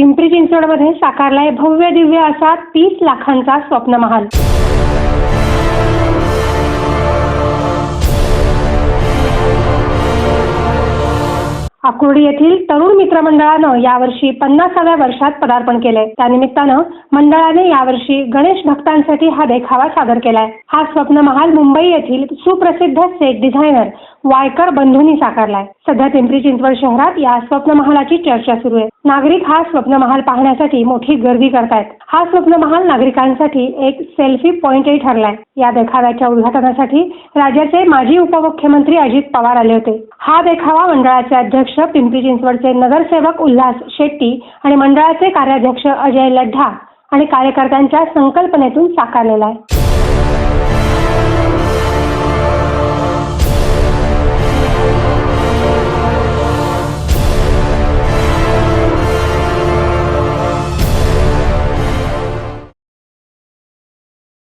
पिंपरी चिंचवडमध्ये साकारलाय भव्य दिव्य असा तीस लाखांचा स्वप्न महाल आकुर्डी येथील तरुण मित्र मंडळानं यावर्षी पन्नासाव्या वर्षात पदार्पण केलंय. त्यानिमित्तानं मंडळाने यावर्षी गणेश भक्तांसाठी हा देखावा सादर केलाय. हा स्वप्न महाल मुंबई येथील सुप्रसिद्ध सेट डिझायनर वायकर बंधूंनी साकारलाय. सध्या पिंपरी चिंचवड शहरात या स्वप्न महालाची चर्चा सुरू आहे. नागरिक हा स्वप्न महाल पाहण्यासाठी मोठी गर्दी करतायत. हा स्वप्न महाल नागरिकांसाठी एक सेल्फी पॉइंटही ठरलाय. या देखाव्याच्या उद्घाटनासाठी राज्याचे माजी उपमुख्यमंत्री अजित पवार आले होते. हा देखावा मंडळाचे अध्यक्ष पिंपरी चिंचवडचे नगरसेवक उल्हास शेट्टी आणि मंडळाचे कार्याध्यक्ष अजय लड्ढा आणि कार्यकर्त्यांच्या संकल्पनेतून साकारलेला आहे.